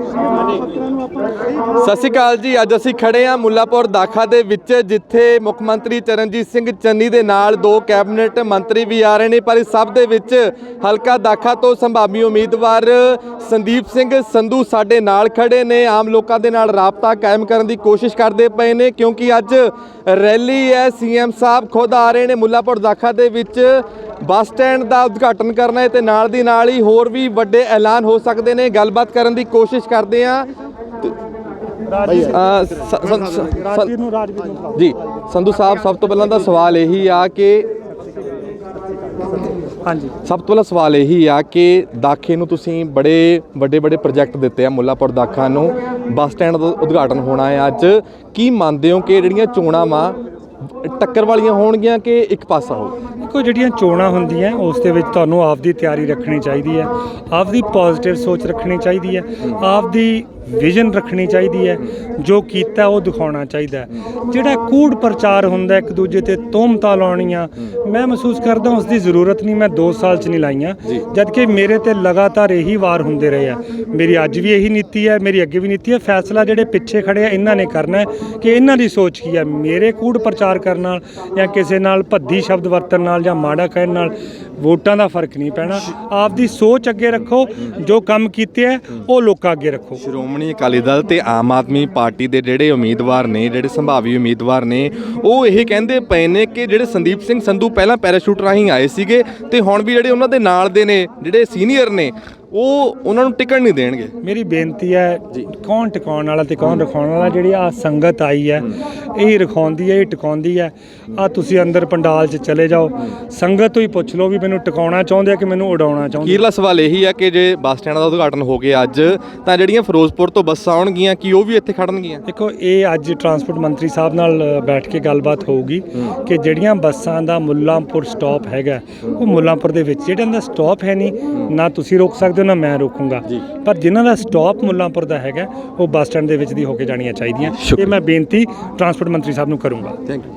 ਸਤਿ ਸ਼੍ਰੀ ਅਕਾਲ ਜੀ, ਅੱਜ ਅਸੀਂ ਖੜੇ ਹਾਂ ਮੁੱਲਾਪੁਰ ਦਾਖਾ ਦੇ ਵਿੱਚ, ਜਿੱਥੇ ਮੁੱਖ ਮੰਤਰੀ ਚਰਨਜੀਤ ਸਿੰਘ ਚੰਨੀ ਦੇ ਨਾਲ ਦੋ ਕੈਬਨਿਟ ਮੰਤਰੀ ਵੀ ਆ ਰਹੇ ਨੇ, ਪਰ ਇਸ ਸਭ ਦੇ ਵਿੱਚ ਹਲਕਾ ਦਾਖਾ ਤੋਂ ਸੰਭਾਵੀ ਉਮੀਦਵਾਰ ਸੰਦੀਪ ਸਿੰਘ ਸੰਧੂ ਸਾਡੇ ਨਾਲ ਖੜੇ ਨੇ। ਆਮ ਲੋਕਾਂ ਦੇ ਨਾਲ ਰਾਬਤਾ ਕਾਇਮ ਕਰਨ ਦੀ ਕੋਸ਼ਿਸ਼ ਕਰਦੇ ਪਏ ਨੇ ਕਿਉਂਕਿ ਅੱਜ ਰੈਲੀ ਹੈ। ਸੀਐਮ ਸਾਹਿਬ ਖੁਦ ਆ ਰਹੇ ਨੇ ਮੁੱਲਾਪੁਰ ਦਾਖਾ ਦੇ ਵਿੱਚ। ਬੱਸ ਸਟੈਂਡ ਦਾ ਉਦਘਾਟਨ ਕਰਨਾ ਹੈ ਤੇ ਨਾਲ ਦੀ ਨਾਲ ਹੀ ਹੋਰ ਵੀ ਵੱਡੇ ਐਲਾਨ ਹੋ ਸਕਦੇ ਨੇ। ਗੱਲਬਾਤ ਕਰਨ ਦੀ ਕੋਸ਼ਿਸ਼ ਕਰਦੇ ਬੁਲਾਓ। ਜੀ ਸੰਧੂ ਸਾਹਿਬ ਸਭ ਤੋਂ ਪਹਿਲਾਂ ਦਾ ਸਵਾਲ ਇਹੀ ਆ ਕਿ ਹਾਂਜੀ। ਸਭ ਤੋਂ ਪਹਿਲਾਂ ਸਵਾਲ ਇਹੀ ਆ ਕਿ ਦਾਖੇ ਨੂੰ ਤੁਸੀਂ ਬੜੇ ਵੱਡੇ ਵੱਡੇ ਪ੍ਰੋਜੈਕਟ ਦਿੱਤੇ ਆ ਮੁੱਲਾਪੁਰ ਦਾਖਾ ਨੂੰ ਬੱਸ ਸਟੈਂਡ ਦਾ ਉਦਘਾਟਨ ਹੋਣਾ ਹੈ ਅੱਜ। ਕੀ ਮੰਨਦੇ ਹੋ ਕਿ ਜਿਹੜੀਆਂ ਚੋਣਾਂ ਵਾ ਟੱਕਰ ਵਾਲੀਆਂ ਹੋਣਗੀਆਂ ਕਿ ਇੱਕ ਪਾਸਾ ਹੋਊ? ਦੇਖੋ ਜਿਹੜੀਆਂ ਚੋਣਾਂ ਹੁੰਦੀਆਂ ਉਸ ਦੇ ਵਿੱਚ ਤੁਹਾਨੂੰ ਆਪਦੀ ਤਿਆਰੀ ਰੱਖਣੀ ਚਾਹੀਦੀ ਹੈ ਆਪਦੀ ਪੋਜ਼ਿਟਿਵ ਸੋਚ ਰੱਖਣੀ ਚਾਹੀਦੀ ਹੈ ਆਪਦੀ ਵਿਜ਼ਨ ਰੱਖਣੀ ਚਾਹੀਦੀ ਹੈ ਜੋ ਕੀਤਾ ਉਹ ਦਿਖਾਉਣਾ ਚਾਹੀਦਾ। ਜਿਹੜਾ ਕੂੜ ਪ੍ਰਚਾਰ ਹੁੰਦਾ ਇੱਕ ਦੂਜੇ ਤੇ ਤੋਮਤਾਂ ਲਾਉਣੀਆਂ ਮੈਂ ਮਹਿਸੂਸ ਕਰਦਾ ਉਸ ਦੀ ਜ਼ਰੂਰਤ ਨਹੀਂ ਮੈਂ 2 ਸਾਲ ਚ ਨਹੀਂ ਲਾਈਆਂ। ਜਦ ਕਿ ਮੇਰੇ ਤੇ ਲਗਾਤਾਰ ਇਹੀ ਵਾਰ ਹੁੰਦੇ ਰਹੇ ਆ। ਮੇਰੀ ਅੱਜ ਵੀ ਇਹੀ ਨੀਤੀ ਹੈ ਮੇਰੀ ਅੱਗੇ ਵੀ ਨੀਤੀ ਹੈ। ਫੈਸਲਾ ਜਿਹੜੇ ਪਿੱਛੇ ਖੜੇ ਆ ਇਹਨਾਂ ਨੇ ਕਰਨਾ ਕਿ ਇਹਨਾਂ ਦੀ ਸੋਚ ਕੀ ਹੈ? ਮੇਰੇ ਕੂੜ ਪ੍ਰਚਾਰ ਕਰਨ ਨਾਲ ਜਾਂ ਕਿਸੇ ਨਾਲ ਭੱਦੀ ਸ਼ਬਦ ਵਰਤਣ ਨਾਲ ਜਾਂ ਮਾੜਾ ਕਹਿਣ ਨਾਲ ਵੋਟਾਂ ਦਾ ਫ਼ਰਕ ਨਹੀਂ ਪੈਣਾ। ਆਪਦੀ ਸੋਚ ਅੱਗੇ ਰੱਖੋ ਜੋ ਕੰਮ ਕੀਤੇ ਹੈ ਉਹ ਲੋਕਾਂ ਅੱਗੇ ਰੱਖੋ। ਸ਼੍ਰੋਮਣੀ ਅਕਾਲੀ ਦਲ ਤੇ ਆਮ ਆਦਮੀ ਪਾਰਟੀ ਦੇ ਜਿਹੜੇ ਉਮੀਦਵਾਰ ਨੇ ਜਿਹੜੇ ਸੰਭਾਵੀ ਉਮੀਦਵਾਰ ਨੇ ਉਹ ਇਹ ਕਹਿੰਦੇ ਪਏ ਨੇ ਕਿ ਜਿਹੜੇ ਸੰਦੀਪ ਸਿੰਘ ਸੰਧੂ ਪਹਿਲਾਂ ਪੈਰਾਸ਼ੂਟ ਰਾਹੀਂ ਆਏ ਸੀਗੇ ਤੇ ਹੁਣ ਵੀ ਜਿਹੜੇ ਉਹਨਾਂ ਦੇ ਨਾਲ ਦੇ ਨੇ ਜਿਹੜੇ ਸੀਨੀਅਰ ਨੇ ਉਹ ਉਹਨਾਂ ਨੂੰ ਟਿਕਟ ਨਹੀਂ ਦੇਣਗੇ। ਮੇਰੀ ਬੇਨਤੀ ਹੈ ਕੌਣ ਟਿਕਾਉਣ ਵਾਲਾ ਤੇ ਕੌਣ ਰਖਾਉਣ ਵਾਲਾ ਜਿਹੜੀ ਆ ਸੰਗਤ ਆਈ ਹੈ। ਇਹ ਰਖਾਉਂਦੀ ਹੈ ਇਹ ਟਿਕਾਉਂਦੀ ਹੈ। ਆ ਤੁਸੀਂ ਅੰਦਰ ਪੰਡਾਲ 'ਚ ਚਲੇ ਜਾਓ। ਸੰਗਤ ਤੋਂ ਹੀ ਪੁੱਛ ਲਓ ਵੀ ਮੈਨੂੰ ਟਿਕਾਉਣਾ ਚਾਹੁੰਦੇ ਆ ਕਿ ਮੈਨੂੰ ਉਡਾਉਣਾ ਚਾਹੁੰਦੇ ਅਖੀਰਲਾ ਸਵਾਲ ਇਹੀ ਆ ਕਿ ਜੇ ਬੱਸ ਸਟੈਂਡ ਦਾ ਉਦਘਾਟਨ ਹੋ ਗਿਆ ਅੱਜ ਤਾਂ ਜਿਹੜੀਆਂ ਫਿਰੋਜ਼ਪੁਰ ਤੋਂ ਬੱਸਾਂ ਆਉਣਗੀਆਂ ਕੀ ਉਹ ਵੀ ਇੱਥੇ ਖੜਨਗੀਆਂ? ਦੇਖੋ ਇਹ ਅੱਜ ਟਰਾਂਸਪੋਰਟ ਮੰਤਰੀ ਸਾਹਿਬ ਨਾਲ ਬੈਠ ਕੇ ਗੱਲਬਾਤ ਹੋਊਗੀ ਕਿ ਜਿਹੜੀਆਂ ਬੱਸਾਂ ਦਾ ਮੁੱਲਾਂਪੁਰ ਸਟਾਪ ਹੈਗਾ ਉਹ ਮੁੱਲਾਂਪੁਰ ਦੇ ਵਿੱਚ ਜਿਹੜਿਆਂ ਦਾ ਸਟਾਪ ਹੈ ਨਹੀਂ ਨਾ ਤੁਸੀਂ ਰੋਕ ਸਕਦੇ ਹੋ ਨਾ ਮੈਂ ਰੋਕੂੰਗਾ। ਪਰ ਜਿਨ੍ਹਾਂ ਦਾ ਸਟਾਪ ਮੁੱਲਾਂਪੁਰ ਦਾ ਹੈਗਾ ਉਹ ਬੱਸ ਸਟੈਂਡ ਦੇ ਵਿੱਚ ਦੀ ਹੋ ਕੇ ਜਾਣੀਆਂ ਚਾਹੀਦੀਆਂ। ਇਹ ਮੈਂ ਬੇਨਤੀ ਟਰਾਂਸਪੋਰਟ ਮੰਤਰੀ ਸਾਹਿਬ ਨੂੰ ਕਰੂੰਗਾ। Thank you